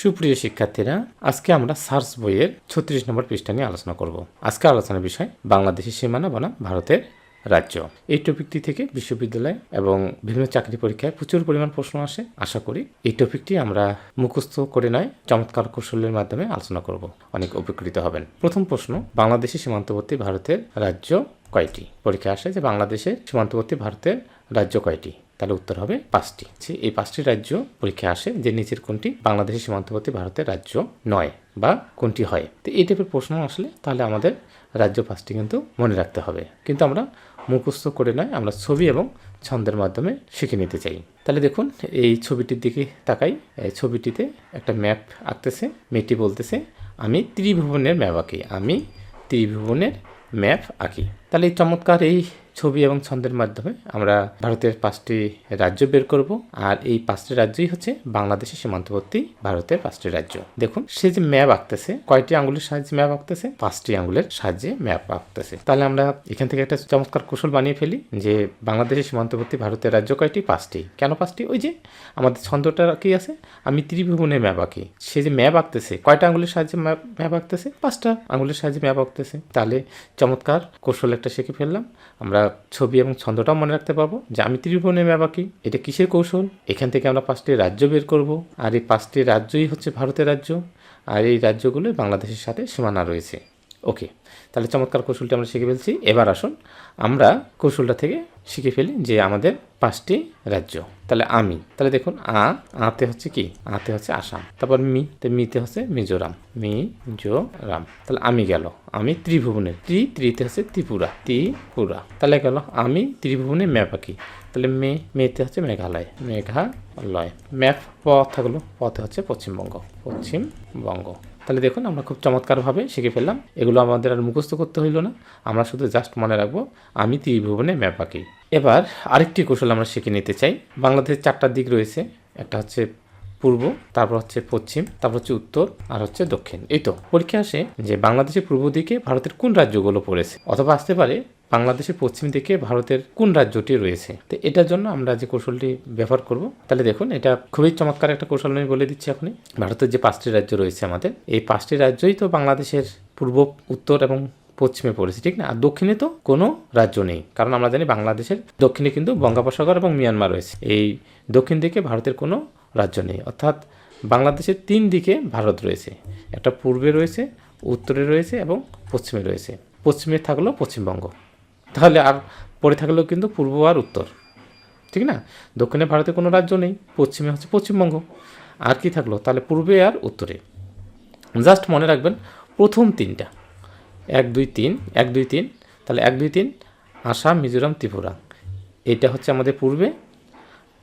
সুপ্রিয় শিক্ষার্থীরা, আজকে আমরা সার্চ বইয়ের ছত্রিশ নম্বর পৃষ্ঠা নিয়ে আলোচনা করব। আজকে আলোচনার বিষয় বাংলাদেশের সীমানা বনাম ভারতের রাজ্য। এই টপিকটি থেকে বিশ্ববিদ্যালয় এবং বিভিন্ন চাকরি পরীক্ষায় প্রচুর পরিমাণ প্রশ্ন আসে। আশা করি এই টপিকটি আমরা মুখস্থ করে নয়, চমৎকার কৌশলের মাধ্যমে আলোচনা করব। অনেক উপকৃত হবেন। প্রথম প্রশ্ন, বাংলাদেশের সীমান্তবর্তী ভারতের রাজ্য কয়টি? পরীক্ষা আসে যে বাংলাদেশের সীমান্তবর্তী ভারতের রাজ্য কয়টি? তাহলে উত্তর হবে পাঁচটি। এই পাঁচটি রাজ্য পরীক্ষা আসে যে নিচের কোনটি বাংলাদেশের সীমান্তবর্তী ভারতের রাজ্য নয় বা কোনটি হয়। তো এই টাইপের প্রশ্ন আসলে তাহলে আমাদের রাজ্য পাঁচটি কিন্তু মনে রাখতে হবে। কিন্তু আমরা মুখস্থ করে নয়, আমরা ছবি এবং ছন্দের মাধ্যমে শিখে নিতে চাই। তাহলে দেখুন, এই ছবিটির দিকে তাকাই। এই ছবিটিতে একটা ম্যাপ আঁকতেছে, মেয়েটি বলতেছে, আমি ত্রিভুবনের ম্যাপ আঁকি, আমি ত্রিভুবনের ম্যাপ আঁকি। তাহলে এই চমৎকার এই ছবি এবং ছন্দের মাধ্যমে আমরা ভারতের পাঁচটি রাজ্য বের করব। আর এই পাঁচটি রাজ্যই হচ্ছে বাংলাদেশের সীমান্তবর্তী ভারতের পাঁচটি রাজ্য। দেখুন, সে যে ম্যাপ আঁকতেছে, কয়টি আঙ্গুলের সাহায্যে ম্যাপ আঁকতেছে? পাঁচটি আঙ্গুলের সাহায্যে ম্যাপ আঁকতেছে। তাহলে আমরা এখান থেকে একটা চমৎকার কৌশল বানিয়ে ফেলি যে বাংলাদেশের সীমান্তবর্তী ভারতের রাজ্য কয়টি? পাঁচটি। কেন পাঁচটি? ওই যে আমাদের ছন্দটা কি আছে? আমি ত্রিভুবনের ম্যাপ আঁকি। সে যে ম্যাপ আঁকতেছে, কয়টা আঙ্গুলের সাহায্যে ম্যাপ আঁকতেছে? পাঁচটা আঙ্গুলের সাহায্যে ম্যাপ আঁকতেছে। তাহলে চমৎকার কৌশল একটা শিখে ফেললাম। আমরা ছবি এবং ছন্দটাও মনে রাখতে পারব যে আমি ত্রিভুবনে কি এটা কিসের কৌশল? এখান থেকে আমরা পাঁচটি রাজ্য বের করব। আর এই পাঁচটি রাজ্যই হচ্ছে ভারতের রাজ্য। আর এই রাজ্যগুলোই বাংলাদেশের সাথে সীমানা রয়েছে। ওকে, তাহলে চমৎকার কৌশলটি আমরা শিখে ফেলছি। এবার আসুন, আমরা কৌশলটা থেকে শিখে ফেলি যে আমাদের পাঁচটি রাজ্য। তাহলে আমি, তাহলে দেখুন, আ, আতে হচ্ছে কি? আতে হচ্ছে আসাম, তারপর মি, তো মিতে হচ্ছে মিজোরাম মিজোরাম। তাহলে আমি গেল, আমি ত্রিভুবনের, ত্রি, ত্রিতে হচ্ছে ত্রিপুরা ত্রিপুরা। তাহলে গেল, আমি ত্রিভুবনের ম্যাপ তাহলে মে, মেতে হচ্ছে মেঘালয় মেঘালয়। ম্যাপ প থাকল, পথে হচ্ছে পশ্চিমবঙ্গ পশ্চিমবঙ্গ। তাহলে দেখুন, আমরা খুব চমৎকারভাবে শিখে ফেললাম। এগুলো আমাদের আর মুখস্থ করতে হইল না। আমরা শুধু জাস্ট মনে রাখব, আমি ত্রিভুবনে ম্যাপ আঁকি। এবার আরেকটি কৌশল আমরা শিখে নিতে চাই। বাংলাদেশের চারটা দিক রয়েছে। একটা হচ্ছে পূর্ব, তারপর হচ্ছে পশ্চিম, তারপর হচ্ছে উত্তর, আর হচ্ছে দক্ষিণ। এই তো, পরীক্ষা আসে যে বাংলাদেশের পূর্ব দিকে ভারতের কোন রাজ্যগুলো পড়েছে? অথবা আসতে পারে বাংলাদেশের পশ্চিম দিকে ভারতের কোন রাজ্যটি রয়েছে? তো এটার জন্য আমরা যে কৌশলটি ব্যবহার করব, তাহলে দেখুন, এটা খুবই চমৎকার একটা কৌশল আমি বলে দিচ্ছি এখনই। ভারতের যে পাঁচটি রাজ্য রয়েছে আমাদের, এই পাঁচটি রাজ্যই তো বাংলাদেশের পূর্ব, উত্তর এবং পশ্চিমে পড়েছে, ঠিক না? আর দক্ষিণে তো কোনো রাজ্য নেই, কারণ আমরা জানি বাংলাদেশের দক্ষিণে কিন্তু বঙ্গোপসাগর এবং মিয়ানমার রয়েছে। এই দক্ষিণ দিকে ভারতের কোনো রাজ্য নেই, অর্থাৎ বাংলাদেশের তিন দিকে ভারত রয়েছে। একটা পূর্বে রয়েছে, উত্তরে রয়েছে এবং পশ্চিমে রয়েছে। পশ্চিমে থাকল পশ্চিমবঙ্গ। তাহলে আর পড়ে থাকলেও কিন্তু পূর্ব আর উত্তর। ঠিক না? দক্ষিণে ভারতে কোনো রাজ্য নেই, পশ্চিমে হচ্ছে পশ্চিমবঙ্গ। আর কি থাকল? তাহলে পূর্বে আর উত্তরে। জাস্ট মনে রাখবেন, প্রথম তিনটা। এক, দুই, তিন, এক, দুই, তিন, তাহলে এক, দুই, তিন, আসাম, মিজোরাম, ত্রিপুরা। এটা হচ্ছে আমাদের পূর্বে।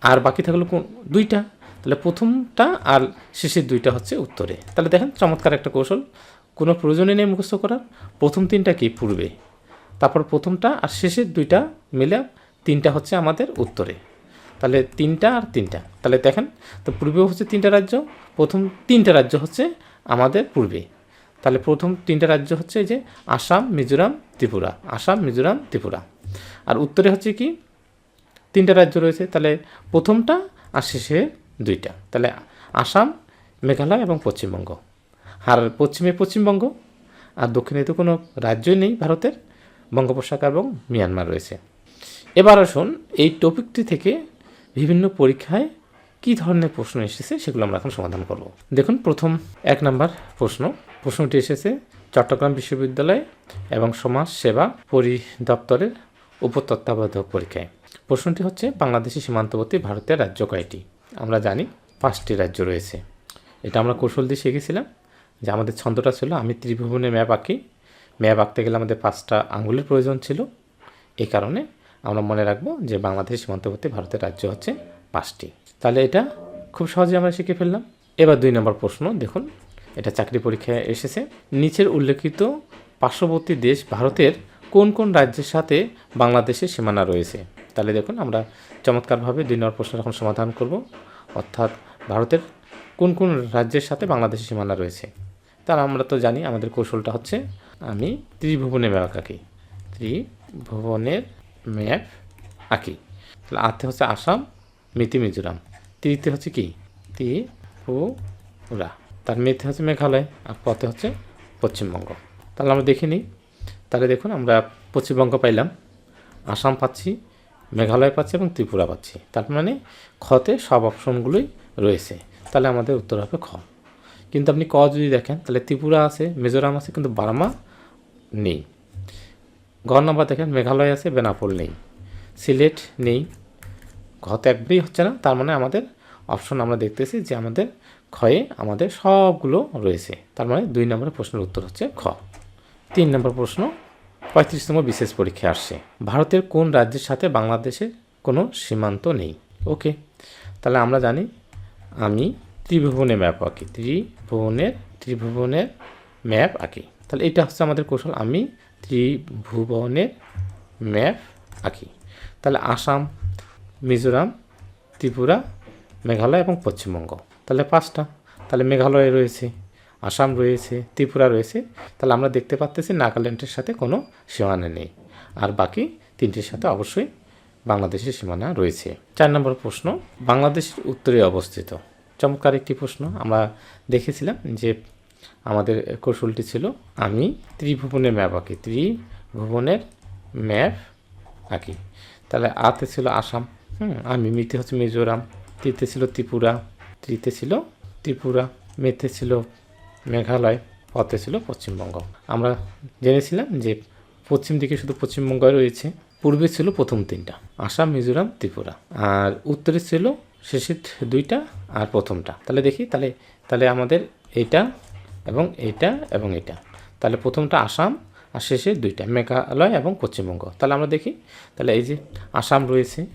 আর বাকি থাকল কোন? দুইটা। তাহলে প্রথমটা আর শেষের দুইটা হচ্ছে উত্তরে। তাহলে দেখেন চমৎকার একটা কৌশল। কোনো প্রয়োজনই নেই মুখস্থ করার। প্রথম তিনটা কি? পূর্বে। তারপর প্রথমটা আর শেষের দুইটা মিলে তিনটা হচ্ছে আমাদের উত্তরে। তাহলে তিনটা আর তিনটা। তাহলে দেখেন, তো পূর্বে হচ্ছে তিনটা রাজ্য, প্রথম তিনটা রাজ্য হচ্ছে আমাদের পূর্বে। তাহলে প্রথম তিনটা রাজ্য হচ্ছে যে আসাম, মিজোরাম, ত্রিপুরা। আসাম, মিজোরাম, ত্রিপুরা। আর উত্তরে হচ্ছে কি? তিনটা রাজ্য রয়েছে। তাহলে প্রথমটা আর শেষে দুইটা। তাহলে আসাম, মেঘালয় এবং পশ্চিমবঙ্গ। আর পশ্চিমে পশ্চিমবঙ্গ। আর দক্ষিণে তো কোনো রাজ্যই নেই ভারতের। বঙ্গোপসাগর এবং মিয়ানমার রয়েছে। এবার আসুন এই টপিকটি থেকে বিভিন্ন পরীক্ষায় কী ধরনের প্রশ্ন এসেছে সেগুলো আমরা এখন সমাধান করব। দেখুন, প্রথম এক নাম্বার প্রশ্ন। প্রশ্নটি এসেছে, চট্টগ্রাম বিশ্ববিদ্যালয় এবং সমাজ সেবা পরিদপ্তরের উপতত্ত্বাবধায়ক পরীক্ষায়। প্রশ্নটি হচ্ছে, বাংলাদেশের সীমান্তবর্তী ভারতের রাজ্য কয়টি? আমরা জানি পাঁচটি রাজ্য রয়েছে। এটা আমরা কৌশল দিয়ে শিখেছিলাম যে আমাদের ছন্দটা ছিল, আমি ত্রিভুবনের ম্যাপ আঁকি ম্যাপ আঁকতে গেলে আমাদের পাঁচটা আঙ্গুলের প্রয়োজন ছিল। এই কারণে আমরা মনে রাখব যে বাংলাদেশ সীমান্তবর্তী ভারতের রাজ্য হচ্ছে পাঁচটি। তাহলে এটা খুব সহজে আমরা শিখে ফেললাম। এবার দুই নম্বর প্রশ্ন, দেখুন, এটা চাকরি পরীক্ষায় এসেছে। নিচের উল্লেখিত পার্শ্ববর্তী দেশ ভারতের কোন কোন রাজ্যের সাথে বাংলাদেশের সীমানা রয়েছে? তাহলে দেখুন, আমরা চমৎকারভাবে দুই নম্বর প্রশ্ন এখন সমাধান করব। অর্থাৎ ভারতের কোন কোন রাজ্যের সাথে বাংলাদেশের সীমানা রয়েছে? তার আমরা তো জানি, আমাদের কৌশলটা হচ্ছে আমি ত্রিভুবনের ম্যাপ আঁকি। ত্রিভুবনের ম্যাপ আঁকি। তাহলে আতে হচ্ছে আসাম, মিতি মিজোরাম। ত্রিতে হচ্ছে কি? ত্রিপুরা। তার মেতে হচ্ছে মেঘালয় আর পথে হচ্ছে পশ্চিমবঙ্গ। তাহলে আমরা দেখে নিই। তাহলে দেখুন, আমরা পশ্চিমবঙ্গ পাইলাম, আসাম পাচ্ছি, মেঘালয় পাচ্ছি এবং ত্রিপুরা পাচ্ছি। তার মানে খতে সব অপশনগুলোই রয়েছে। তাহলে আমাদের উত্তর হবে খ। কিন্তু আপনি ক যদি দেখেন, তাহলে ত্রিপুরা আছে, মিজোরাম আছে, কিন্তু বার্মা নেই। ঘ নম্বর দেখেন, মেঘালয় আছে, বেনাপোল নেই। সিলেট নেই। ঘতে একবারই হচ্ছে না, তার মানে আমাদের অপশন আমরা দেখতেছি যে আমাদের ক্ষয়ে আমাদের সবগুলো রয়েছে। তার মানে দুই নম্বরের প্রশ্নের উত্তর হচ্ছে খ। তিন নম্বর প্রশ্ন, পঁয়ত্রিশতম বিশেষ পরীক্ষা আসছে। ভারতের কোন রাজ্যের সাথে বাংলাদেশের কোনো সীমান্ত নেই? ওকে, তাহলে আমরা জানি, আমি ত্রিভুবনের ম্যাপ আঁকি। ত্রিভুবনের ত্রিভুবনের ম্যাপ আঁকি। তাহলে এটা হচ্ছে আমাদের কৌশল। আমি ত্রিভুবনের ম্যাপ আঁকি। তাহলে আসাম, মিজোরাম, ত্রিপুরা, মেঘালয় এবং পশ্চিমবঙ্গ। তাহলে পাঁচটা। তাহলে মেঘালয় রয়েছে, আসাম রয়েছে, ত্রিপুরা রয়েছে। তাহলে আমরা দেখতে পাচ্তেছি নাগাল্যান্ডের সাথে কোনো সীমানা নেই। আর বাকি তিনটির সাথে অবশ্যই বাংলাদেশের সীমানা রয়েছে। চার নম্বর প্রশ্ন, বাংলাদেশের উত্তরে অবস্থিত। চমৎকার একটি প্রশ্ন। আমরা দেখেছিলাম যে আমাদের কৌশলটি ছিল, আমি ত্রিভুবনের ম্যাপ আঁকি। ত্রিভুবনের ম্যাপ আঁকি। তাহলে আতে ছিল আসাম, হুম, আমি মিতে হচ্ছে মিজোরাম, তীতে ছিল ত্রিপুরা ত্রিতে ছিল ত্রিপুরা, মেতে ছিল মেঘালয় পথে ছিল পশ্চিমবঙ্গ। আমরা জেনেছিলাম যে পশ্চিম দিকে শুধু পশ্চিমবঙ্গ রয়েছে, পূর্বে ছিল প্রথম তিনটা, আসাম, মিজোরাম, ত্রিপুরা। আর উত্তরে ছিল শেষের দুইটা আর প্রথমটা। তাহলে দেখি, তাহলে তাহলে আমাদের এইটা এবং এটা এবং এটা তাহলে প্রথমটা আসাম আর শেষে দুইটা, মেঘালয় এবং পশ্চিমবঙ্গ। তাহলে আমরা দেখি, তাহলে এই যে আসাম রয়েছে,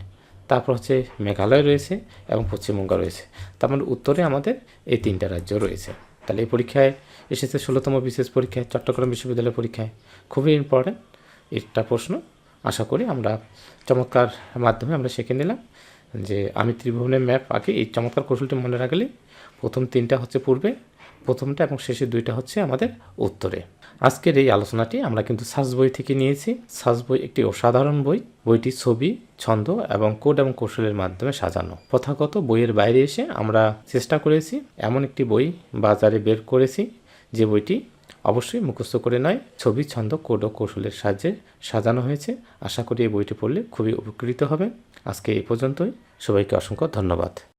তারপর হচ্ছে মেঘালয় রয়েছে এবং পশ্চিমবঙ্গ রয়েছে। তার মানে উত্তরে আমাদের এই তিনটা রাজ্য রয়েছে। তাহলে এই পরীক্ষায় এসেছে ষোলোতম বিশেষ পরীক্ষায়, চট্টগ্রাম বিশ্ববিদ্যালয় পরীক্ষায়। খুবই ইম্পর্ট্যান্ট একটা প্রশ্ন। আশা করি আমরা চমৎকার মাধ্যমে আমরা শিখে নিলাম। যে আমি ত্রিভুবনের ম্যাপ আঁকি, এই চমৎকার কৌশলটি মনে রাখলে প্রথম তিনটা হচ্ছে পূর্বে, প্রথমটা এবং শেষের দুইটা হচ্ছে আমাদের উত্তরে। আজকের এই আলোচনাটি আমরা কিন্তু সার্চ বই থেকে নিয়েছি। সার্চ বই একটি অসাধারণ বই। বইটি ছবি, ছন্দ এবং কোড এবং কৌশলের মাধ্যমে সাজানো। প্রথাগত বইয়ের বাইরে এসে আমরা চেষ্টা করেছি, এমন একটি বই বাজারে বের করেছি, যে বইটি অবশ্যই মুখস্থ করে নয়, ছবি, ছন্দ, কোড ও কৌশলের সাহায্যে সাজানো হয়েছে। আশা করি এই বইটি পড়লে খুবই উপকৃত হবে। আজকে এই পর্যন্তই। সবাইকে অসংখ্য ধন্যবাদ।